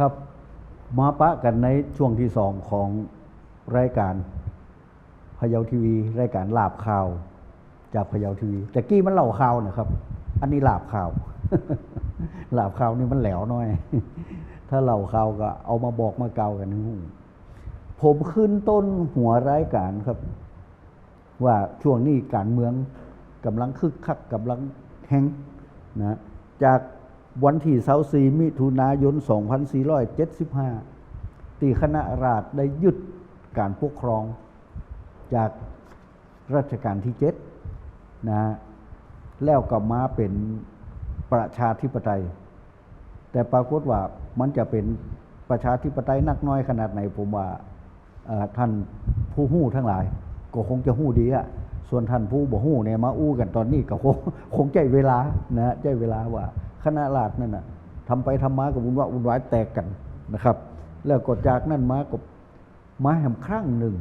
ครับมาปะกันในช่วงที่สองของรายการพะเยาทีวี รายการลาบข่าว จากพะเยาทีวีแต่กี้มันเล่าข่าวนะครับ อันนี้ลาบข่าว ลาบข่าวนี่มันแหลวหน้อย ถ้าเล่าข่าวก็เอามาบอกมาเกากันให้หูผมขึ้นต้นหัวรายการครับ ว่าช่วงนี้การเมืองกำลังคึกคักกำลังแห้งนะจาก วันที่เสาสีมิถุนายน 2475 ที่คณะราษฎรได้ยึดการปกครองจากรัชกาลที่เจ็ดนะฮะแล้วก็มาเป็นประชาธิปไตย แต่ปรากฏว่ามันจะเป็นประชาธิปไตยนักน้อยขนาดไหนผมว่าท่านผู้หู้ทั้งหลาย ก็คงจะหู้ดีอะส่วนท่านผู้บ่หู้เนี่ยมาอู้กันตอนนี้ก็คงคงใจเวลานะฮะใจเวลาว่า คณะราษฎรนั่นน่ะทำไปทำมากับวุ่นวายวุ่นวายแตกกันนะครับ แล้วก็จากนั้นมาก็มาแห่งครั้งหนึ่ง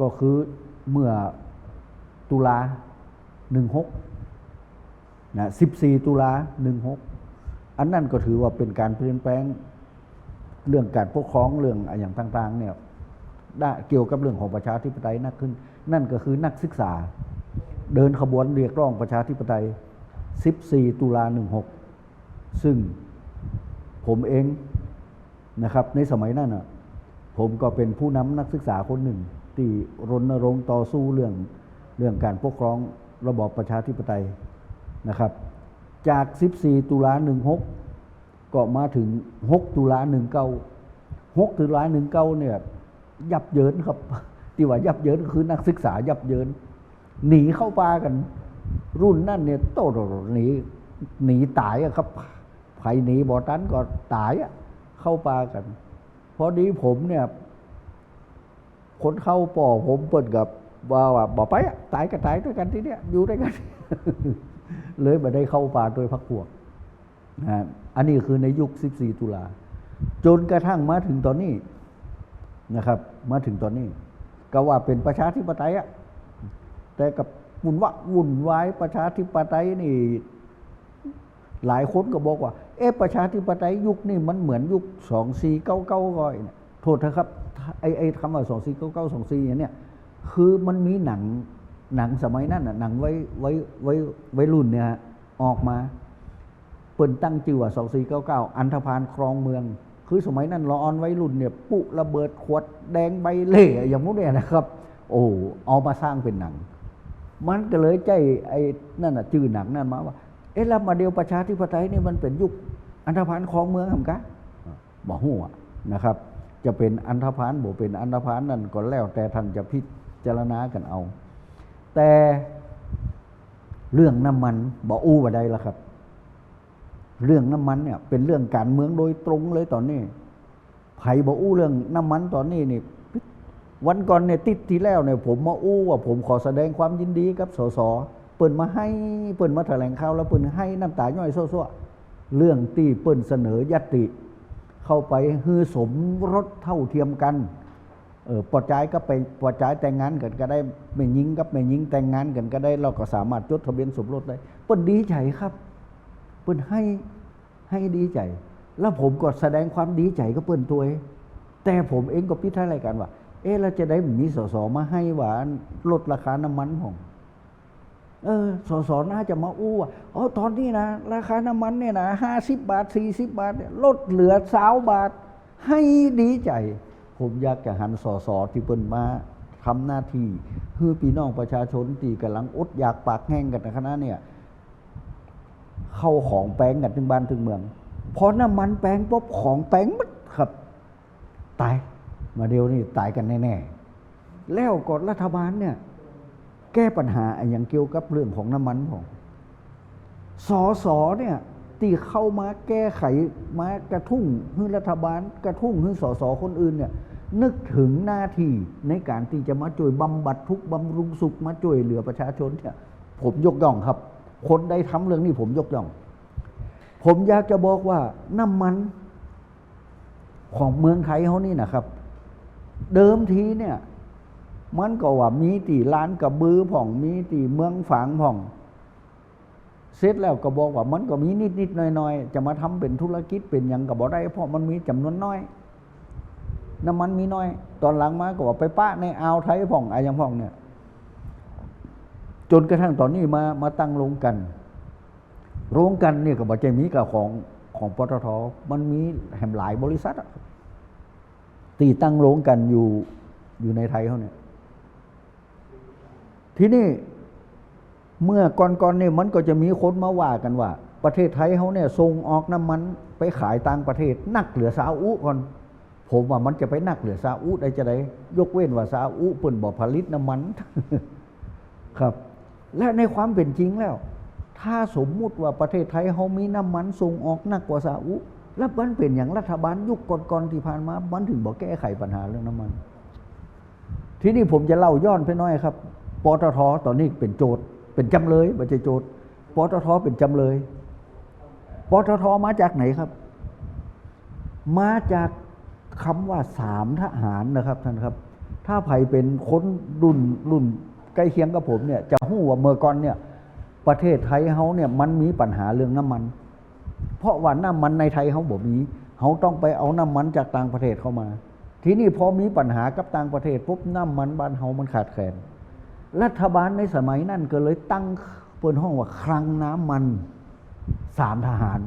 ก็คือเมื่อตุลาหนึ่งหกนะสิบสี่ตุลาหนึ่งหกอันนั้นก็ถือว่าเป็นการเปลี่ยนแปลงเรื่องการปกครองเรื่องอะไรอย่างต่างๆเนี่ยได้เกี่ยวกับเรื่องของประชาธิปไตยนักขึ้น นั่นก็คือนักศึกษา เดินขบวนเรียกร้องประชาธิปไตย 14 ตุลา 16 ซึ่งผมเองนะครับในสมัยนั้นนะผมก็เป็นผู้นำนักศึกษาคนหนึ่ง ที่รณรงค์ต่อสู้เรื่องเรื่องการปกครองระบอบประชาธิปไตยนะครับ จาก 14 ตุลา 16 ก็มาถึง 6 ตุลา 19 6 ตุลา 19 เนี่ยยับเยินครับ ที่ว่ายับเยินคือนักศึกษายับเยิน หนีเข้าป่ากัน รุ่นนั่นเนี่ยโตหนีหนีตายอะครับใครหนีบ่อตันก็ตายอะเข้าป่ากันพอดีผมเนี่ยคนเข้าป่อผมเปิดกับว่าว่าบ่ไปอะตายก็ตายด้วยกันที่เนี้ยอยู่ด้วยกัน เลยมาได้เข้าป่าโดยพักพวกนะอันนี้คือในยุค 14 ตุลาจนกระทั่งมาถึงตอนนี้นะครับ มาถึงตอนนี้ ก็ว่าเป็นประชาธิปไตยอะแต่กับ วุ่นวะวุ่นวายประชาธิปไตยนี่ หลายคนก็บอกว่า เอ๊ะประชาธิปไตยยุคนี่มันเหมือนยุคสองสี่เก้าเก้าก้อยเนี่ยโทษนะครับไอ้ไอ้คำว่าสองสี่เก้าเก้าสองสี่เนี่ยคือมันมีหนังหนังสมัยนั้นน่ะหนังไว้ไว้ไว้ไว้รุ่นเนี่ยออกมาเปิ่นตั้งชื่อว่าสองสี่เก้าเก้าอันธพาลครองเมือง คือสมัยนั้นรอออนไว้รุ่นเนี่ยปุระเบิดขวดแดงใบเล่อย่างพวกเนี้ยนะครับ โอ้เอามาสร้างเป็นหนัง มันก็เลยใจไอ้นั่นน่ะชื่อหนังนั่นมาว่า เอ๊ะแล้วมาเดียวประชาธิปไตยนี่มันเป็นยุคอันธพาลครองเมืองทำกะบ่หัวนะครับ จะเป็นอันธพาลบ่เป็นอันธพาลนั่นก็แล้วแต่ท่านจะพิจารณากันเอา แต่เรื่องน้ำมันบ่อู้ว่าใดละครับ เรื่องน้ำมันเนี่ยเป็นเรื่องการเมืองโดยตรงเลยตอนนี้ไผ่บ่อู้เรื่องน้ำมันตอนนี้นี่ วันก่อนเนี่ยติดที่แล้วเนี่ยผมมาอู้ว่าผมขอแสดงความยินดีกับสสเปิ่นมาให้เปิ่นมาแถลงข่าวแล้วเปิ่นให้น้ำตาย่อยซั่วๆเรื่องที่เปิ่นเสนอยติ เข้าไปฮือสมรสเท่าเทียมกันเออปอจายก็ไปปอจายแต่งงานกันก็ได้ไม่ยิงกับไม่ยิงแต่งงานกันก็ได้เราก็สามารถจดทะเบียนสมรสได้เปิ่นดีใจครับเปิ่นให้ให้ดีใจ แล้วผมก็แสดงความดีใจก็เปิ่นตัวเองแต่ผมเองก็พิจารณากันว่า เอ๊ะเราจะได้มีสสมาให้ว่าลดราคาน้ำมันของเออสสน่าจะมาอู้ว่าอ๋อตอนนี้นะ ราคาน้ำมันเนี่ยนะห้าสิบบาทสี่สิบบาทลดเหลือสาวบาท ให้ดีใจ ผมอยากจะหันสสที่เปิ้นมาทำหน้าที่เพื่อพี่น้องประชาชนที่กำลังอดอยากปากแห้งกันในคณะเนี่ย เข้าของแปลงกันถึงบ้านถึงเมืองพอน้ำมันแปลงปุ๊บของแปลงมัดครับตาย มาเดียวนี่ตายกันแน่ๆแล้วกดรัฐบาลเนี่ย แก้ปัญหาอย่างเกี่ยวกับเรื่องของน้ำมันของสอสอเนี่ยที่เข้ามาแก้ไขมากระทุ่งให้รัฐบาล กระทุ่งให้สอสอคนอื่นเนี่ยนึกถึงหน้าที่ในการที่จะมาช่วยบำบัดทุกบำรุงสุขมาช่วยเหลือประชาชนเนี่ยผมยกย่องครับ คนใดทำเรื่องนี้ผมยกย่อง ผมอยากจะบอกว่าน้ำมันของเมืองไทยเขานี่นะครับ เดิมทีเนี่ย มันก็ว่ามีตีร้านกระบือผ่อง มีตีเมืองฝางผ่อง เสร็จแล้วก็บอกว่ามันก็มีนิดนิดหน่อยๆ จะมาทำเป็นธุรกิจเป็นอย่างกับบ่ได้เพราะมันมีจำนวนน้อย น้ำมันมีน้อย ตอนหลังมาก็ว่าไปปะในอ่าวไทยพ่องอะไอย่างพ่องเนี่ย จนกระทั่งตอนนี้มามาตั้งโรงกัน โรงกันเนี่ยก็บอกใจมีกับของของปตทมันมีแห่มหลายบริษัท ตีตั้งโรงกันอยู่อยู่ในไทยเขาเนี่ย ทีนี้เมื่อก่อนๆเนี่ยมันก็จะมีคนมาว่ากันว่า ประเทศไทยเขาเนี่ยส่งออกน้ำมันไปขายต่างประเทศ นักเหลือซาอุก่อนผมว่ามันจะไปนักเหลือซาอุได้จะได้ยกเว้นว่าซาอุเปิ่นบ่อผลิตน้ำมัน ครับ และในความเป็นจริงแล้ว ถ้าสมมุติว่าประเทศไทยเขามีน้ำมันส่งออกหนักกว่าซาอุ แล้วมันเป็นอย่างรัฐบาลยุคก่อนๆที่ผ่านมา มันถึงบอกแก้ไขปัญหาเรื่องน้ำมัน ทีนี้ผมจะเล่าย้อนไปน้อยครับปตทตอนนี้เป็นโจทย์เป็นจำเลยไม่ใช่โจทย์ปตทเป็นจำเลยปตทมาจากไหนครับ มาจากคำว่าสามทหารนะครับท่านครับ ถ้าไผ่เป็นคนรุ่นรุ่นใกล้เคียงกับผมเนี่ยจะหู้ว่าเมื่อก่อนเนี่ยประเทศไทยเขาเนี่ยมันมีปัญหาเรื่องน้ำมัน เพราะว่าน้ำมันในไทยเขาบอกมีเขาต้องไปเอาน้ำมันจากต่างประเทศเข้ามา ทีนี้พอมีปัญหากับต่างประเทศปุ๊บน้ำมันบ้านเฮามันขาดแคลนรัฐบาลในสมัยนั้นก็เลยตั้งเปิดห้องว่าคลังน้ำมันสามทหาร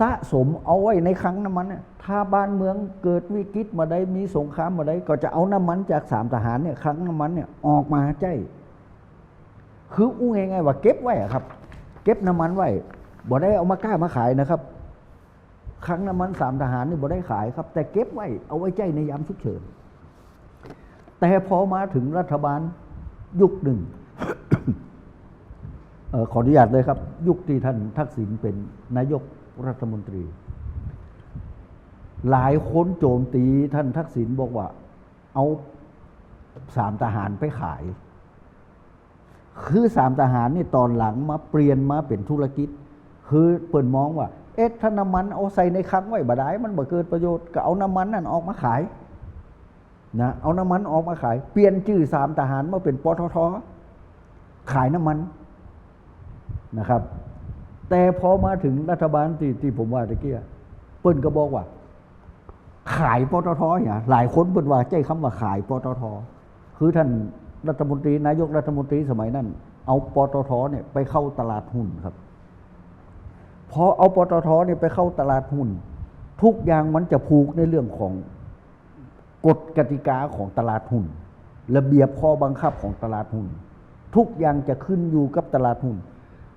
สะสมเอาไว้ในคลังน้ำมันเนี่ยถ้าบ้านเมืองเกิดวิกฤตมาได้มีสงครามมาได้ก็จะเอาน้ำมันจากสามทหารเนี่ยคลังน้ำมันเนี่ยออกมาใจคืออู้ง่ายๆว่าเก็บไว้ครับ เก็บน้ำมันไว้ บ่ได้เอามากล้ามาขายนะครับ ครั้งน้ำมันสามทหารนี่บ่ได้ขายครับ แต่เก็บไว้เอาไว้ใจในยามฉุกเฉิน แต่พอมาถึงรัฐบาลยุคหนึ่งออขออนุญาตเลยครับ ยุคที่ท่านทักษิณเป็นนายกรัฐมนตรี หลายคนโจมตีท่านทักษิณบอกว่า เอาสามทหารไปขาย คือสามทหารนี่ตอนหลังมาเปลี่ยนมาเป็นธุรกิจ คือเปิดมองว่า เอ๊ะถ้าน้ำมันเอาใส่ในคลังไว้บ่ได้มันบ่เกิดประโยชน์ก็เอาน้ำมันนั่นออกมาขายนะเอาน้ำมันออกมาขาย เปลี่ยนชื่อสามทหารมาเป็นปตทขายน้ำมันนะครับ แต่พอมาถึงรัฐบาลที่ที่ผมว่าตะเกียเปิ้นก็บอกว่า ขายปตทเนี่ยหลายคนเปิ้นว่าใจคำว่าขายปตทคือท่านรัฐมนตรีนายกรัฐมนตรีสมัยนั้น เอาปตทเนี่ยไปเข้าตลาดหุ้นครับ พอเอาปตทเนี่ยไปเข้าตลาดหุ้น ทุกอย่างมันจะผูกในเรื่องของกฎกติกาของตลาดหุ้น ระเบียบข้อบังคับของตลาดหุ้น ทุกอย่างจะขึ้นอยู่กับตลาดหุ้น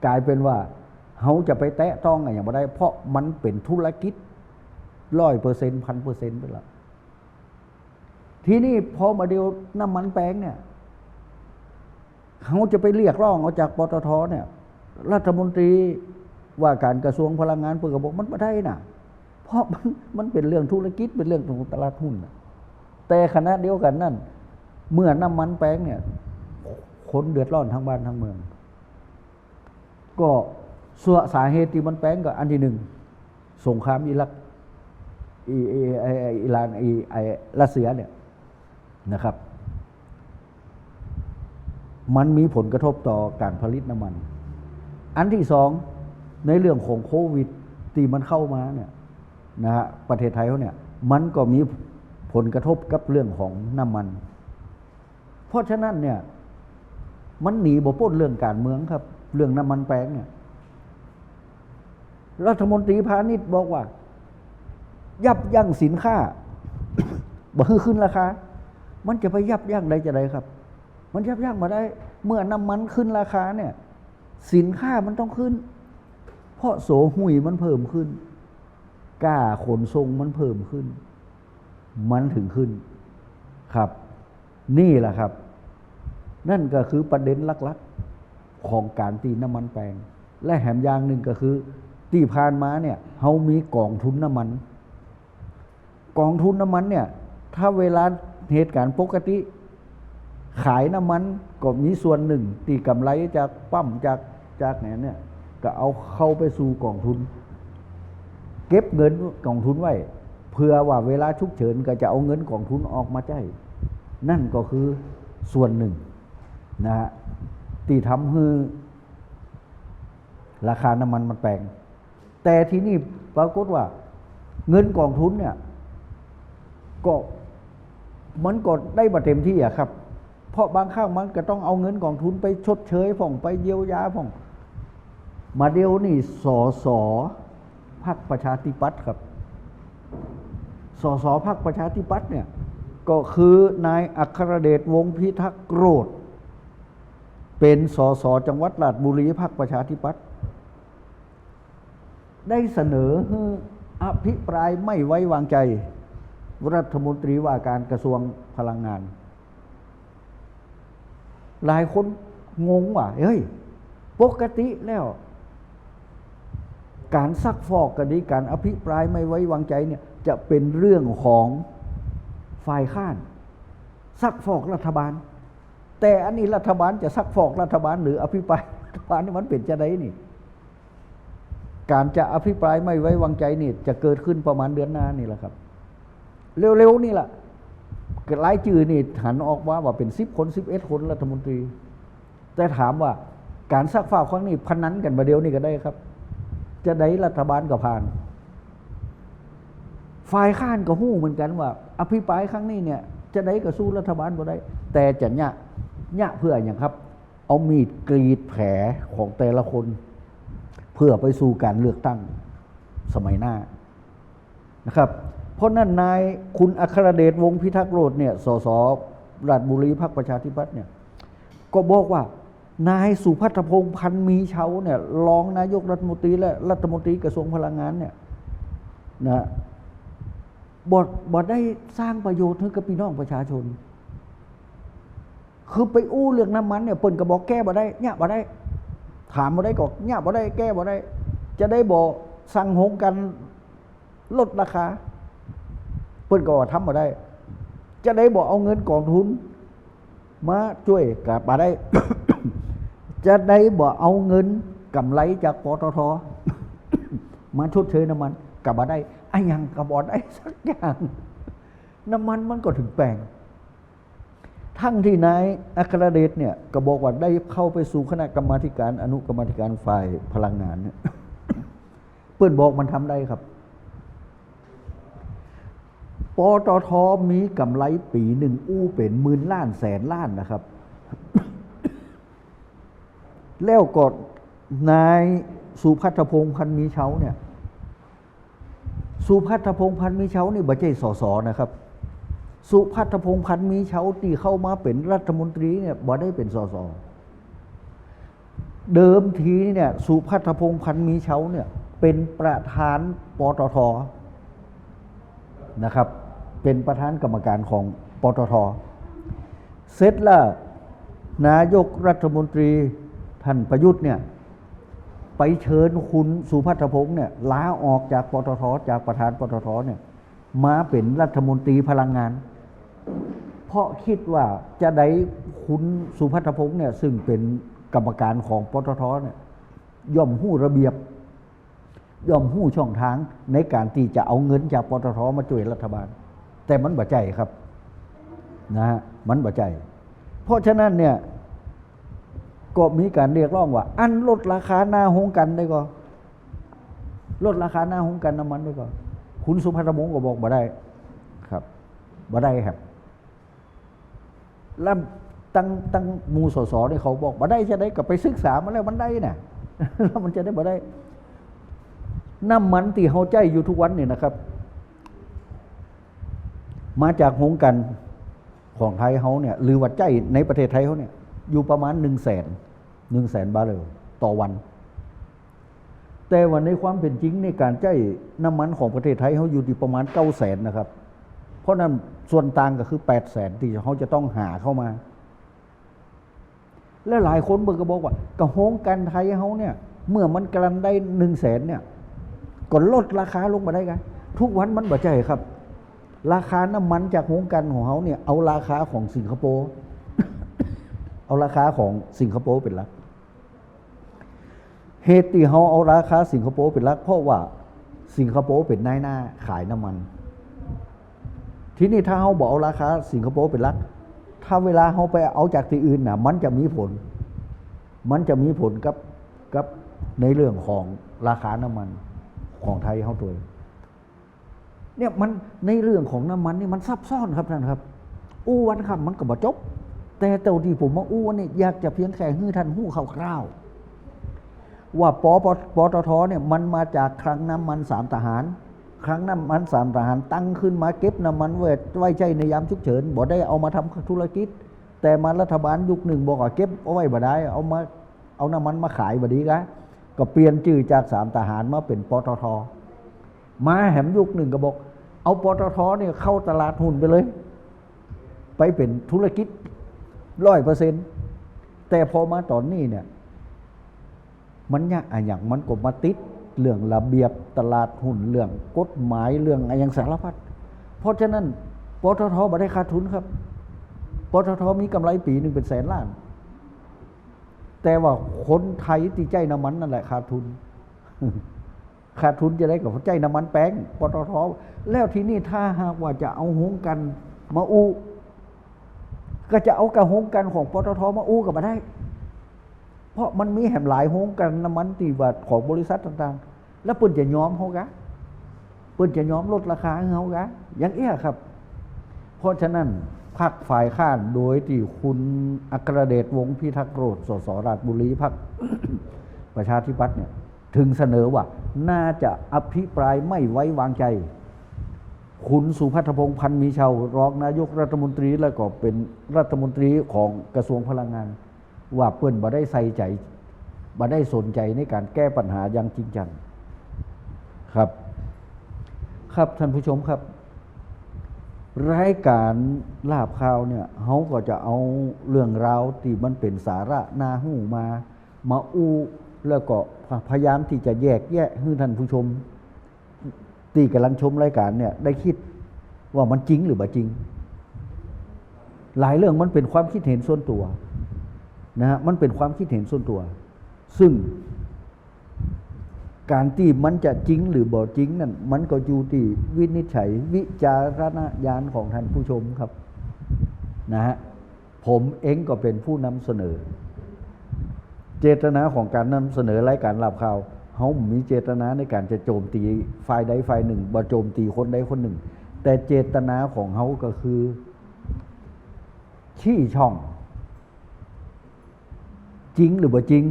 กลายเป็นว่าเขาจะไปแตะต้องอะไรอย่างไม่ได้เพราะมันเป็นธุรกิจร้อยเปอร์เซ็นต์พันเปอร์เซ็นต์ไปแล้วทีนี้พอมาเดียวน้ำมันแปลงเนี่ยเขาจะไปเรียกร้องเอาจากปตทเนี่ย รัฐมนตรี ว่าการกระทรวงพลังงานเปิดกระบอกมันไม่ได้นะเพราะมันมันเป็นเรื่องธุรกิจเป็นเรื่องของตลาดหุ้นนะแต่ขณะเดียวกันนั่น เมื่อน้ำมันแปลงเนี่ยคนเดือดร้อนทั้งบ้านทั้งเมือง ก็ส่วนสาเหตุที่มันแปลงก็อันที่หนึ่งสงครามอิรักอีอีไอไอ้อิรานไอไอรัสเซียเนี่ยนะครับ มันมีผลกระทบต่อการผลิตน้ำมัน อันที่สอง ในเรื่องของโควิดที่มันเข้ามาเนี่ยนะฮะประเทศไทยเขาเนี่ยมันก็มีผลกระทบกับเรื่องของน้ำมัน เพราะฉะนั้นเนี่ยมันหนีบ่พ้นเรื่องการเมืองครับ เรื่องน้ำมันแปลงเนี่ยรัฐมนตรีพาณิชย์บอกว่า ยับยั้งสินค้าบ่ให้ขึ้นราคา มันจะไปยับยั้งได้จะไดครับ มันยับยั้งมาได้ เมื่อน้ำมันขึ้นราคาเนี่ย สินค้ามันต้องขึ้น เพราะโสหุยมันเพิ่มขึ้นกล้าขนส่งมันเพิ่มขึ้น มันถึงขึ้นครับ นี่แหละครับ นั่นก็คือประเด็นลักๆของการตีน้ำมันแปลง และแหมอย่างหนึ่งก็คือที่ผ่านมาเนี่ยเฮามีกองทุนน้ำมัน กองทุนน้ำมันเนี่ย ถ้าเวลาเหตุการณ์ปกติ ขายน้ำมันก็มีส่วนหนึ่ง ตีกำไรจากปั๊มจากจากไหนเนี่ย ก็เอาเข้าไปสู่กองทุน เก็บเงินกองทุนไว้เพื่อว่าเวลาฉุกเฉินก็จะเอาเงินกองทุนออกมาใช้นั่นก็คือส่วนหนึ่งนะฮะที่ทำให้ราคาน้ำมันมันแปลง แต่ที่นี่ปรากฏว่า เงินกองทุนเนี่ยก็มันก็ได้มาเต็มที่อะครับ เพราะบางครั้งมันก็ต้องเอาเงินกองทุนไปชดเชยผ่องไปเยียวยาผ่อง มาเดียวนี่สอสอพรรคประชาธิปัตย์ครับสสพรรคประชาธิปัตย์เนี่ยก็คือนายอัครเดชวงพิทักษ์โกรธ เป็นสสจังหวัดราชบุรีพรรคประชาธิปัตย์ได้เสนอให้อภิปรายไม่ไว้วางใจ รัฐมนตรีว่าการกระทรวงพลังงาน หลายคนงงว่าเฮ้ย ปกติแล้ว การซักฟอกกันนี้การอภิปรายไม่ไว้วางใจเนี่ยจะเป็นเรื่องของฝ่ายข้าน ซักฟอกรัฐบาล แต่อันนี้รัฐบาลจะซักฟอกรัฐบาล หรืออภิปรายรัฐบาลนี่มันเป็นจะได้นี่ การจะอภิปรายไม่ไว้วางใจนี่จะเกิดขึ้นประมาณเดือนหน้านี่แหละครับ เร็วๆนี่แหละหลายจือนี่หันออกมาว่าเป็นสิบคนสิบเอ็ดคนรัฐมนตรี แต่ถามว่าการซักฟอกครั้งนี้พนันกันมาเดียวนี่ก็ได้ครับ จะได้รัฐบาลก็ผ่าน ฝ่ายข้านก็หู้เหมือนกันว่า อภิปรายครั้งนี้เนี่ย จะได้ก็สู้รัฐบาลบ่ได้ แต่จะเนี่ยเนี่ยเพื่ออย่างครับ เอามีดกรีดแผลของแต่ละคน เพื่อไปสู่การเลือกตั้งสมัยหน้านะครับ เพราะนั่นนายคุณอัครเดชวงพิทักษ์โรดเนี่ยสสราชบุรีพรรคประชาธิปัตย์เนี่ย ก็บอกว่า นายสุพัฒพงษ์พันมีเชาเนี่ยรองนายกรัฐมนตรีและรัฐมนตรีกระทรวงพลังงานเนี่ยนะบทบทได้สร้างประโยชน์ให้กับพี่น้องประชาชน คือไปอู้เรื่องน้ำมันเนี่ยเปิ่นก็บอกแก้บ่ได้เนี่ยบ่ได้ ถามบ่ได้ก็เนี่ยบ่ได้แก้บ่ได้ จะได้บอสั่งหงกันลดราคาเปิ่นก็ทำบ่ได้ จะได้บอกเอาเงินกองทุน มาช่วยกับบ่ได้ จะได้บอกเอาเงินกำไรจากปตทมาชดเชยน้ำมันกับบ่ได้ไอ้ยังกับบ่ได้สักอย่าง น้ำมันมันก็ถึงแปลง ทั้งที่นายอัครเดชเนี่ยก็บอกว่าได้เข้าไปสู่คณะกรรมาการ อนุกรรมาธิการฝ่ายพลังงานเนี่ยเพื่อนบอกมันทำได้ครับปตทมีกำไรปีหนึ่งอู้เป็นหมื่นล้านแสนล้านนะครับ แล้วก็นายสุพัฒพงษ์พันมีเช้าเนี่ย สุพัฒพงษ์พันมีเช้านี่บัจเจสสนะครับ สุพัฒพงษ์พันมีเช้าที่เข้ามาเป็นรัฐมนตรีเนี่ยบ่ได้เป็นสสเดิมทีเนี่ยสุพัฒพงษ์พันมีเช้าเนี่ยเป็นประธานปตทนะครับ เป็นประธานกรรมการของปตทเสร็จแล้วนายกรัฐมนตรี ท่านประยุทธ์เนี่ยไปเชิญคุณสุพัฒพงษ์เนี่ยลาออกจากปตทจากประธานปตทเนี่ยมาเป็นรัฐมนตรีพลังงาน เพราะคิดว่าจะได้คุณสุพัฒพงษ์เนี่ยซึ่งเป็นกรรมการของปตทเนี่ยย่อมหู้ระเบียบ ย่อมหู้ช่องทางในการที่จะเอาเงินจากปตทมาช่วยรัฐบาล แต่มันบ่ใจครับนะฮะมันบ่ใจ เพราะฉะนั้นเนี่ย ก็มีการเรียกร้องว่า อันลดราคาหน้าหงกันได้ก็ลดราคาหน้าหงกันน้ำมันได้ก็คุณสุพัฒมงก็บอกบ่ได้ครับบ่ได้ครับแล้วตั้งตั้งมูสสเนี่ยเขาบอกบ่ได้จะได้ก็ไปศึกษามาแล้วมันได้น่ะแล้วมันจะได้บ่ได้น้ำมันที่เฮาใจอยู่ทุกวันเนี่ยนะครับ มาจากหงกันของไทยเฮาเนี่ยหรือว่าใจในประเทศไทยเขาเนี่ยอยู่ประมาณหนึ่งแสน หนึ่งแสนบาร์เรลต่อวัน แต่วันในความเป็นจริงในการใจน้ำมันของประเทศไทยเขาอยู่ที่ประมาณเก้าแสนนะครับ เพราะนั้นส่วนต่างก็คือแปดแสนที่เขาจะต้องหาเข้ามา และหลายคนเบิกก็บอกว่ากระโฮงกันไทยเขาเนี่ย เมื่อมันกลังได้หนึ่งแสนเนี่ยก็ลดราคาลงมาได้กันทุกวันมันบ่ใจครับ ราคาน้ำมันจากโฮงกันของเขาเนี่ย เอาราคาของสิงคโปร์ เอาราคาของสิงคโปร์เป็นหลัก เหตุที่เขาเอาราคาสิงคโปร์เป็นหลัก เพราะว่าสิงคโปร์เป็นนายหน้าขายน้ำมัน ทีนี้ถ้าเขาบอกเอาราคาสิงคโปร์เป็นหลัก ถ้าเวลาเขาไปเอาจากที่อื่นน่ะมันจะมีผล มันจะมีผลกับกับในเรื่องของราคาน้ำมันของไทยเขาตัวเองเนี่ยมันในเรื่องของน้ำมันนี่มันซับซ้อนครับท่านครับ อู้วันคำมันก็บ่จบ แต่เต่าที่ผมมาอู้วันนี่อยากจะเพียงแค่ให้ท่านหู้คร่าวๆ ว่าปปปตทเนี่ยมันมาจากคลังน้ำมันสามทหารครั้งน้ำมันสามทหารตั้งขึ้นมาเก็บน้ำมันไว้ไว้ใช้ในยามฉุกเฉินบ่ได้เอามาทำธุรกิจ แต่มารัฐบาลยุคหนึ่งบอกว่าเก็บเอาไว้บ่ได้ เอามาเอาน้ำมันมาขายบ่ดีกะก็เปลี่ยนชื่อจากสามทหารมาเป็นปตทมาแหมยุคหนึ่งก็บอก เอาปตทเนี่ยเข้าตลาดหุ้นไปเลย ไปเป็นธุรกิจร้อยเปอร์เซ็นต์แต่พอมาตอนนี้เนี่ย มันยากอะอย่างมันก็มาติดเรื่องระเบียบตลาดหุ้นเรื่องกฎหมายเรื่องอะไรอย่างสารพัดเพราะฉะนั้นปตทบ่ได้ขาดทุนครับปตทมีกำไรปีหนึ่งเป็นแสนล้าน แต่ว่าคนไทยตีใจน้ำมันนั่นแหละขาดทุน ขาดทุนจะได้กับใจน้ำมันแป้งปตทแล้วทีนี้ถ้าหากว่าจะเอาหงกันมาอูก็จะเอากระหงกันของปตทมาอู้กับมาได้ เพราะมันมีแหมหลายโฮงกันน้ำมันตีบัตของบริษัทต่างๆ แล้วเปิ้นจะยอมเขากะเปิ้นจะยอมลดราคาเขากะอย่างเอี้ยครับ เพราะฉะนั้นพรรคฝ่ายข้านโดยที่คุณอัครเดชวงศ์พิทักษ์โรธสสราชบุรีพรรคประชาธิปัตย์เนี่ยถึงเสนอว่า น่าจะอภิปรายไม่ไว้วางใจ คุณสุพัฒพงษ์พันมีเชาวรองนายกรัฐมนตรีแล้วก็เป็นรัฐมนตรีของกระทรวงพลังงาน ว่าเปิ้นบ่ได้ใส่ใจบ่ได้สนใจในการแก้ปัญหาอย่างจริงจังครับ ครับท่านผู้ชมครับ รายการลาบข่าวเนี่ยเขาก็จะเอาเรื่องราวที่มันเป็นสาระนาหูมา มาอู้แล้วก็พยายามที่จะแยกแยะให้ท่านผู้ชมที่กำลังชมรายการเนี่ยได้คิดว่ามันจริงหรือบ่จริง หลายเรื่องมันเป็นความคิดเห็นส่วนตัว นะฮะมันเป็นความคิดเห็นส่วนตัว ซึ่งการที่มันจะจริงหรือบ่จริงนั่นมันก็อยู่ที่วินิจฉัยวิจารณญาณของท่านผู้ชมครับนะฮะผมเองก็เป็นผู้นำเสนอ เจตนาของการนำเสนอรายการหลับข่าวเขามีเจตนาในการจะโจมตีฝ่ายใดฝ่ายหนึ่งบ่โจมตีคนใดคนหนึ่ง แต่เจตนาของเขาก็คือ ชี้ช่อง จริงหรือบ่จริง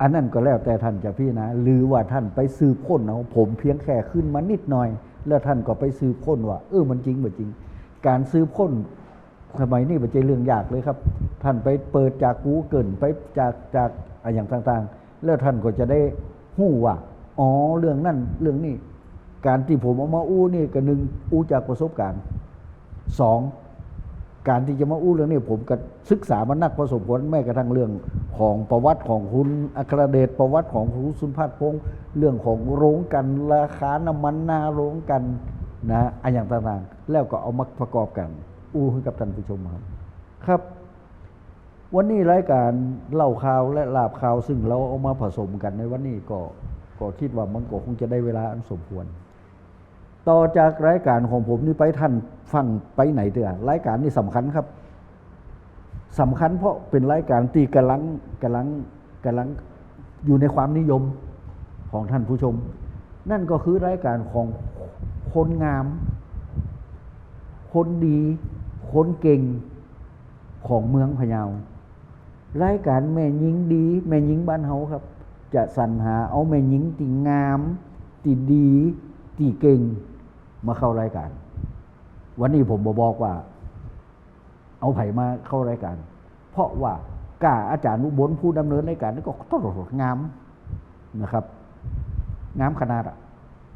อันนั้นก็แล้วแต่ท่านจะพี่นะ หรือว่าท่านไปสืบค้นเอาผมเพียงแค่ขึ้นมานิดหน่อย แล้วท่านก็ไปสืบค้นว่า เออมันจริงบ่จริง การสืบค้นสมัยนี้บ่ใช่เรื่องยากเลยครับ ท่านไปเปิดจากกูเกิลไปจากจากอะไรอย่างต่างๆ แล้วท่านก็จะได้หู้ว่าอ๋อเรื่องนั่นเรื่องนี้ การที่ผมเอามาอู้นี่ก็หนึ่งอู้จากประสบการณ์สอง การที่จะมาอู้เรื่องนี้ผมก็ศึกษามานักประสบผลแม้กระทั่งเรื่องของประวัติของคุณอัครเดชประวัติของคุณสุนพัฒน์พงษ์เรื่องของโรงกันราคาน้ำมันนาโรงกันนะอันอย่างต่างๆ แล้วก็เอามาประกอบกัน อู้ให้กับท่านผู้ชมครับครับ วันนี้รายการเล่าข่าวและลาบข่าวซึ่งเราเอามาผสมกันในวันนี้ก็ก็คิดว่ามันก็คงจะได้เวลาอันสมควร ต่อจากรายการของผมนี่ไปท่านฟังไปไหนเถอะรายการนี่สำคัญครับสำคัญเพราะเป็นรายการที่กำลังกำลังกำลังอยู่ในความนิยมของท่านผู้ชม นั่นก็คือรายการของคนงาม คนดี คนเก่งของเมืองพะเยารายการแม่หญิงดี แม่หญิงบ้านเฮาครับ จะสรรหาเอาแม่หญิงที่งามที่ดีที่เก่ง มาเข้ารายการ วันนี้ผมบอบอกว่า เอาไผ่มาเข้ารายการ เพราะว่ากาอาจารย์อุบลผู้ดำเนินรายการนี่ก็ต้องงามนะครับ งามขนาดอะ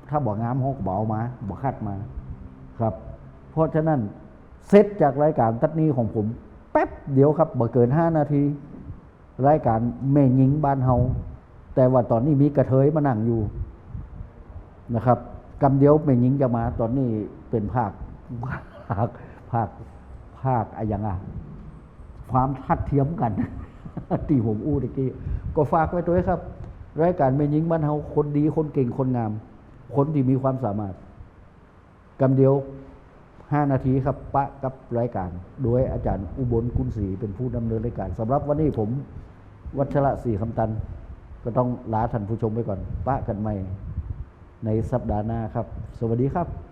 ถ้าบอกงามเขาก็บอกเอามาบอกคัดมาครับ เพราะฉะนั้นเซตจากรายการตัดนี้ของผม แป๊บเดียวครับบ่เกินห้านาที รายการแม่หญิงบ้านเฮาแต่ว่าตอนนี้มีกระเทยมานั่งอยู่นะครับ กำเดียวแม่หญิงจะมา ตอนนี้เป็นภาคภาคภาคภาคอะไรย่างอะความทัดเทียมกันที่ผมอู้ตะกี้ก็ฝากไว้ด้วยครับ รายการแม่หญิงบ้านเฮาคนดีคนเก่งคนงาม คนที่มีความสามารถกำเดียวห้านาทีครับ ปะกับรายการ โดยอาจารย์อุบลกุลศรีเป็นผู้ดำเนินรายการสำหรับวันนี้ผม วัชระศรีคำตัน ก็ต้องลาท่านผู้ชมไปก่อน ปะกันใหม่ ในสัปดาห์หน้าครับ สวัสดีครับ